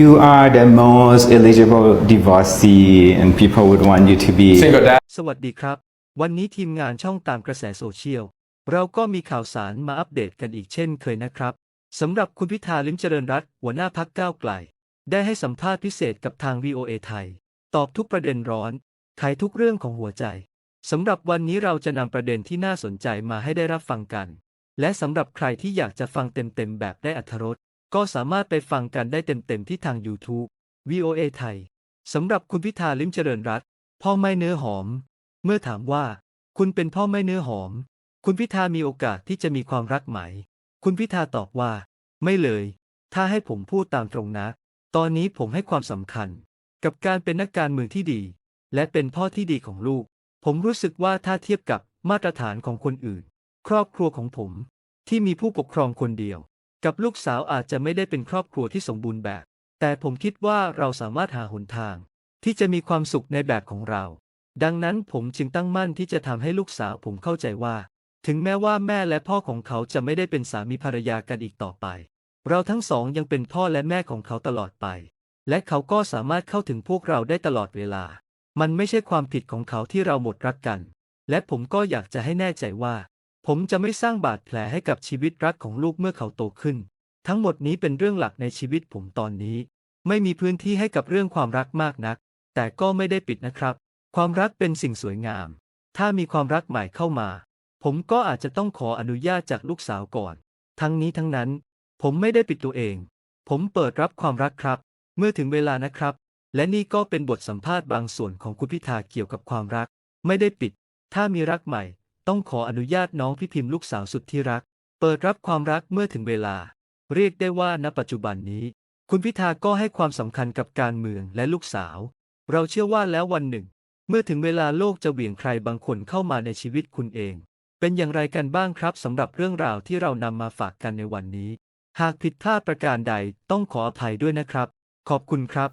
You are the most eligible divorcee, and people would want you to be. Single dad. สวัสดีครับ วันนี้ทีมงานช่องตามกระแสโซเชียล เราก็มีข่าวสารมาอัปเดตกันอีกเช่นเคยนะครับสำหรับคุณพิธาลิมเจริญรัตน์หัวหน้าพักก้าวไกล ได้ให้สัมภาษณ์พิเศษกับทาง VOA ไทย ตอบทุกประเด็นร้อนไขทุกเรื่องของหัวใจสำหรับวันนี้เราจะนำประเด็นที่น่าสนใจมาให้ได้รับฟังกัน และสำหรับใครที่อยากจะฟังเต็มๆแบบได้อัธรส ก็สามารถไปฟังกันได้เต็มๆที่ทาง YouTube VOA ไทยสำหรับคุณพิธาลิมเจริญรัตพ่อไม่เนื้อหอม เมื่อถามว่า คุณเป็นพ่อไม่เนื้อหอม คุณพิธามีโอกาสที่จะมีความรักไหม คุณพิธาตอบว่า ไม่เลย ถ้าให้ผมพูดตามตรงนะ ตอนนี้ผมให้ความสำคัญ กับการเป็นนักการเมืองที่ดี และเป็นพ่อที่ดีของลูก ผมรู้สึกว่าถ้าเทียบกับมาตรฐานของคนอื่น ครอบครัวของผม ที่มีผู้ปกครองคนเดียว กับลูกสาวอาจจะไม่ได้เป็นครอบครัวที่สมบูรณ์แบบ แต่ผมคิดว่าเราสามารถหาหนทาง ที่จะมีความสุขในแบบของเรา ดังนั้นผมจึงตั้งมั่นที่จะทำให้ลูกสาวผมเข้าใจว่า ถึงแม้ว่าแม่และพ่อของเขาจะไม่ได้เป็นสามีภรรยากันอีกต่อไป เราทั้งสองยังเป็นพ่อและแม่ของเขาตลอดไป และเขาก็สามารถเข้าถึงพวกเราได้ตลอดเวลา มันไม่ใช่ความผิดของเขาที่เราหมดรักกัน และผมก็อยากจะให้แน่ใจว่า ผมจะไม่สร้างบาดแผลให้กับชีวิตรักของลูกเมื่อเขาโตขึ้น ทั้งหมดนี้เป็นเรื่องหลักในชีวิตผมตอนนี้ ไม่มีพื้นที่ให้กับเรื่องความรักมากนัก แต่ก็ไม่ได้ปิดนะครับ ความรักเป็นสิ่งสวยงาม ถ้ามีความรักใหม่เข้ามา ผมก็อาจจะต้องขออนุญาตจากลูกสาวก่อน ทั้งนี้ทั้งนั้น ผมไม่ได้ปิดตัวเอง ผมเปิดรับความรักครับ เมื่อถึงเวลานะครับ และนี่ก็เป็นบทสัมภาษณ์บางส่วนของคุณพิธาเกี่ยวกับความรัก ไม่ได้ปิด ถ้ามีรักใหม่ ต้องขออนุญาตน้องพี่พิมพ์ลูกสาวสุดที่รัก เปิดรับความรักเมื่อถึงเวลา เรียกได้ว่าณปัจจุบันนี้ คุณพิธาก็ให้ความสำคัญกับการเมืองและลูกสาว เราเชื่อว่าแล้ววันหนึ่ง เมื่อถึงเวลาโลกจะเหวี่ยงใครบางคนเข้ามาในชีวิตคุณเอง เป็นอย่างไรกันบ้างครับสำหรับเรื่องราวที่เรานำมาฝากกันในวันนี้ หากผิดพลาดประการใดต้องขออภัยด้วยนะครับ ขอบคุณครับ